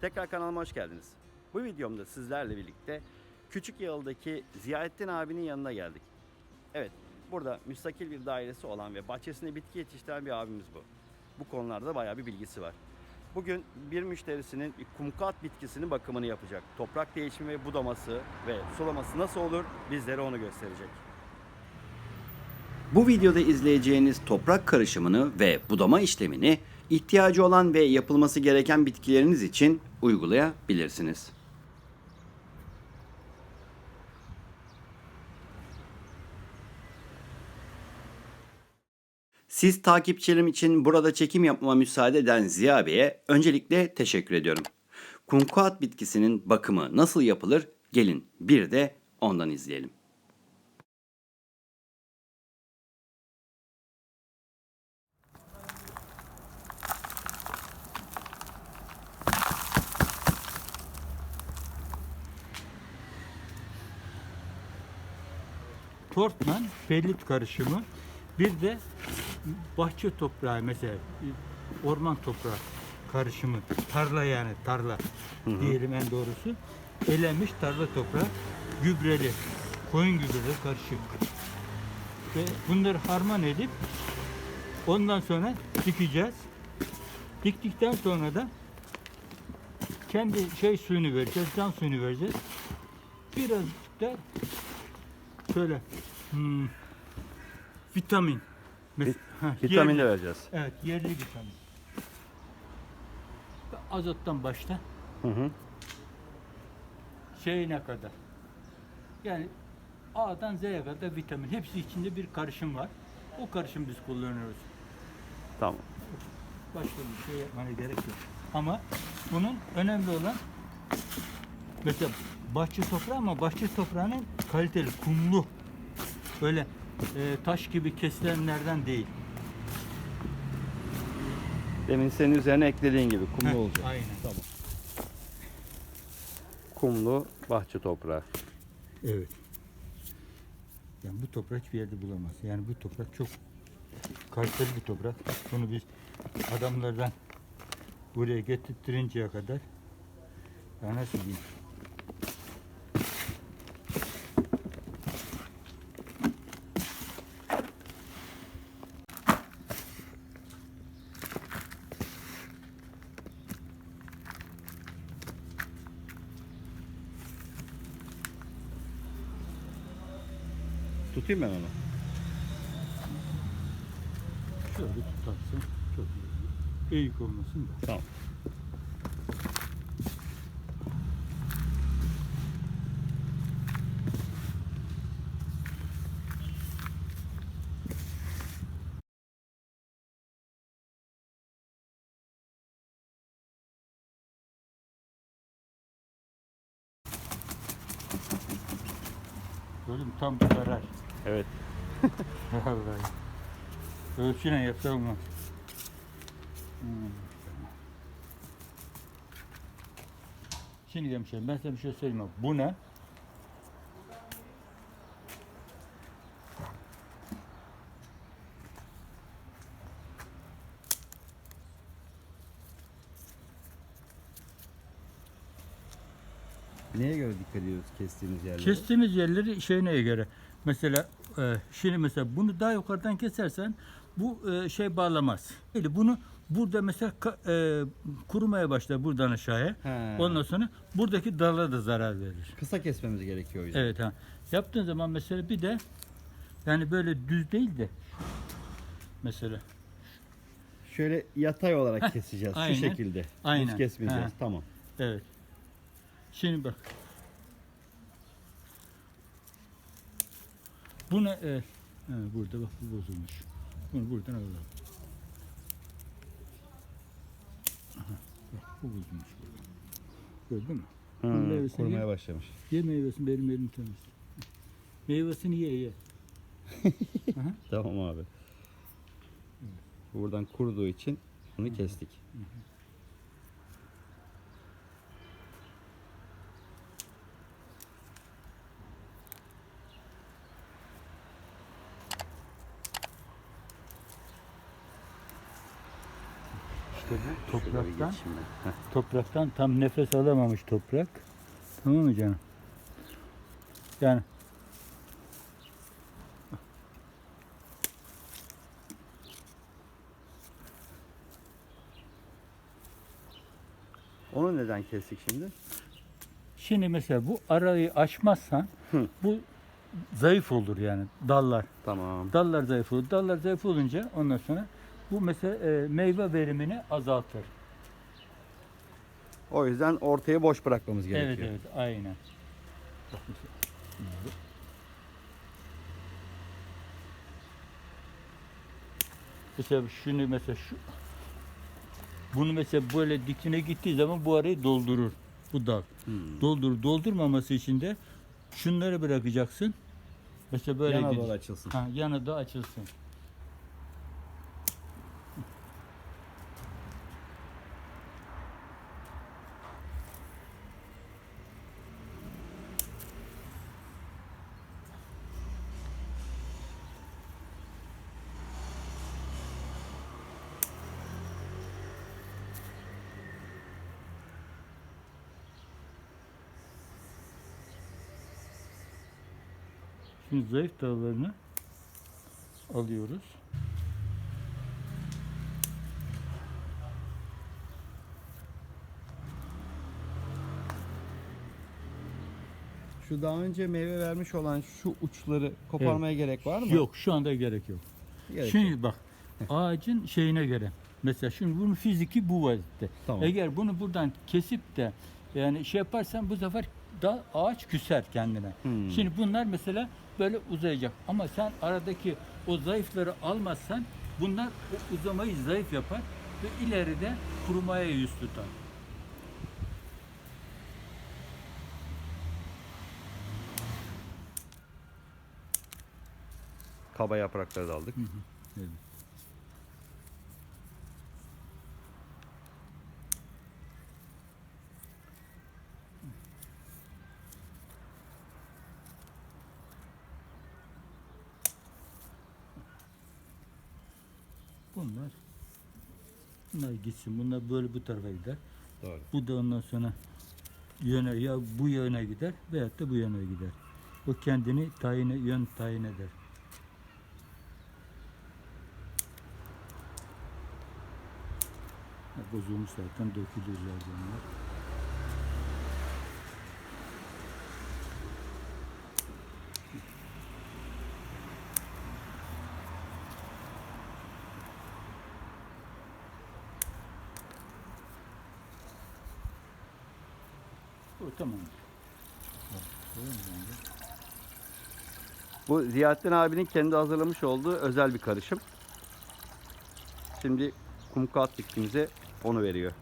Tekrar kanalıma hoş geldiniz. Bu videomda sizlerle birlikte Küçük Yalı'daki Ziyarettin abinin yanına geldik. Evet, burada müstakil bir dairesi olan ve bahçesinde bitki yetiştiren bir abimiz bu. Bu konularda bayağı bir bilgisi var. Bugün bir müşterisinin bir kumkat bitkisinin bakımını yapacak. Toprak değişimi ve budaması ve sulaması nasıl olur bizlere onu gösterecek. Bu videoda izleyeceğiniz toprak karışımını ve budama işlemini ihtiyacı olan ve yapılması gereken bitkileriniz için uygulayabilirsiniz. Siz takipçilerim için burada çekim yapmama müsaade eden Ziya Bey'e öncelikle teşekkür ediyorum. Kumkuat bitkisinin bakımı nasıl yapılır? Gelin bir de ondan izleyelim. Portman, pellit karışımı, bir de bahçe toprağı mesela orman toprağı karışımı, tarla yani tarla diyelim en doğrusu. Elenmiş tarla toprağı, gübreli, koyun gübreli karışık. Ve bunları harman edip ondan sonra dikeceğiz. Diktikten sonra da kendi şey suyunu vereceğiz, can suyunu vereceğiz. Birazcık da şöyle hmm, vitamin. Mes- ha, Vitamin yerli- de vereceğiz. Evet, yerli vitamin. Azottan başta Hı hı. şeyine kadar. Yani A'dan Z'ye kadar vitamin. Hepsi içinde bir karışım var. O karışım biz kullanıyoruz. Tamam. Başka bir şey yapmana gerek yok. Ama bunun önemli olan mesela bahçe toprağı ama bahçe toprağının kaliteli, kumlu. Böyle e, taş gibi kesilenlerden değil. Demin senin üzerine eklediğin gibi kumlu Heh, olacak. Aynen. Tamam. Kumlu bahçe toprağı. Evet. Yani bu toprak hiçbir yerde bulamaz. Yani bu toprak çok kaliteli bir toprak. Bunu biz adamlardan buraya getirtirinceye kadar ya nasıl diyeyim? Tutayım ben onu. Şöyle tutarsın. Çok iyi. Eğik olmasın da. Tamam. Böyle mi? Tam zarar. Evet. Vallahi. Ölçüyle yapsa olmaz. Hmm. Şimdi hemşehrim ben size bir şey söyleyeyim. mi? Bu ne? Neye göre dikkat ediyoruz kestiğimiz yerlere? Kestiğimiz yerleri şey neye göre? Mesela e, şimdi mesela bunu daha yukarıdan kesersen bu e, şey bağlamaz. Yani bunu burada mesela e, kurumaya başlar buradan aşağıya. He. Ondan sonra buradaki dala da zarar verir. Kısa kesmemiz gerekiyor o yüzden. Evet ha. Yaptığın zaman mesela bir de yani böyle düz değil de mesela Şöyle yatay olarak Heh, keseceğiz aynen. şu şekilde. Aynen. Düz kesmeyeceğiz. Ha. Tamam. evet. Şimdi bak. Buna e, ha, burada bak bu bozulmuş. Bunu buradan alalım. Aha, bak bu bozulmuş. Gördün mü? Hı, Bunun meyvesini kurumaya ye. başlamış. Ye meyvesini benim elim temiz. Meyvesini ye ye. Aha. Tamam abi. Buradan kuruduğu için bunu kestik. tabii. Topraktan, topraktan tam nefes alamamış toprak. Tamam mı canım? Yani Onu neden kestik şimdi? şimdi mesela bu arayı açmazsan Hı. bu zayıf olur yani dallar. Tamam. Dallar zayıf olur. Dallar zayıf olunca ondan sonra bu mesela e, meyve verimini azaltır. O yüzden ortaya boş bırakmamız Evet gerekiyor. evet aynen. Bak mesela. Mesela şunu mesela şu bunu mesela böyle dikine gittiği zaman bu arayı doldurur bu dal. Hmm. Doldur doldurmaması için de şunları bırakacaksın. Mesela böyle Yana doğru açılsın. Ha, yanı da açılsın. Şimdi zayıf dallarını alıyoruz. Şu daha önce meyve vermiş olan şu uçları koparmaya gerek var mı? Yok şu anda gerek yok. Gerek şimdi yok. bak ağacın şeyine göre. Mesela şimdi bunun fiziki bu vaziyette. Tamam. Eğer bunu buradan kesip de yani şey yaparsan bu sefer da ağaç küser kendine. Hmm. Şimdi bunlar mesela böyle uzayacak. Ama sen aradaki o zayıfları almazsan bunlar o uzamayı zayıf yapar ve ileride kurumaya yüz tutar. Kaba yaprakları da aldık. Evet. Bunlar bunlar gitsin. Bunlar böyle bu tarafa gider. Doğru. Bu da ondan sonra yöne ya bu yöne gider veyahut da bu yöne gider. O kendini tayin yön tayin eder. Bozulmuş zaten dökülür zaten tamam. Bu Ziyaettin abinin kendi hazırlamış olduğu özel bir karışım. Şimdi kumkat çiftimize onu veriyor.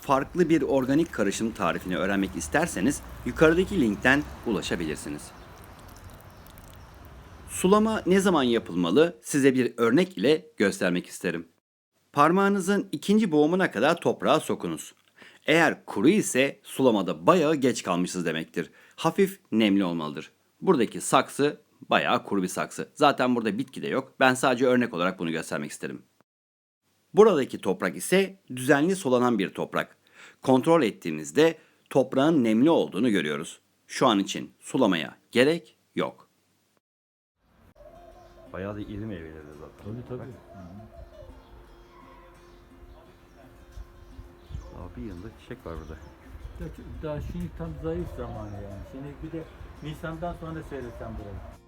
Farklı bir organik karışım tarifini öğrenmek isterseniz yukarıdaki linkten ulaşabilirsiniz. Sulama ne zaman yapılmalı size bir örnek ile göstermek isterim. Parmağınızın ikinci boğumuna kadar toprağa sokunuz. Eğer kuru ise sulamada bayağı geç kalmışsınız demektir. Hafif nemli olmalıdır. Buradaki saksı bayağı kuru bir saksı. Zaten burada bitki de yok. Ben sadece örnek olarak bunu göstermek istedim. Buradaki toprak ise düzenli sulanan bir toprak. Kontrol ettiğimizde toprağın nemli olduğunu görüyoruz. Şu an için sulamaya gerek yok. Bayağı da iri meyveleri zaten. Tabii tabii. Daha bir yılda çiçek var burada. Daha, şimdi tam zayıf zamanı yani. Şimdi bir de Nisan'dan sonra seyretsen burayı.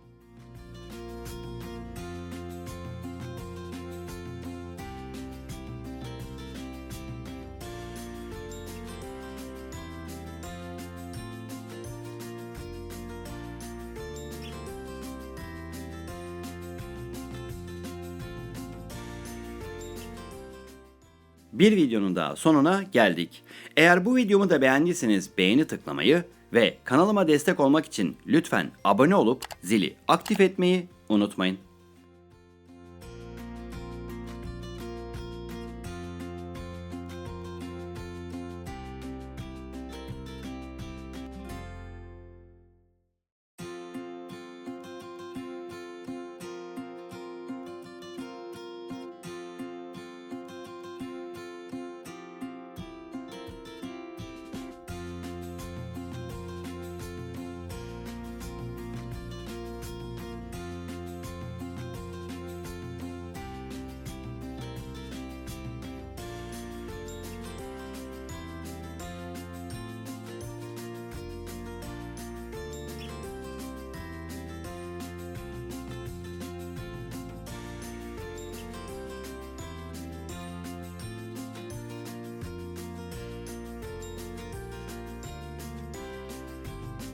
Bir videonun daha sonuna geldik. Eğer bu videomu da beğendiyseniz beğeni tıklamayı ve kanalıma destek olmak için lütfen abone olup zili aktif etmeyi unutmayın.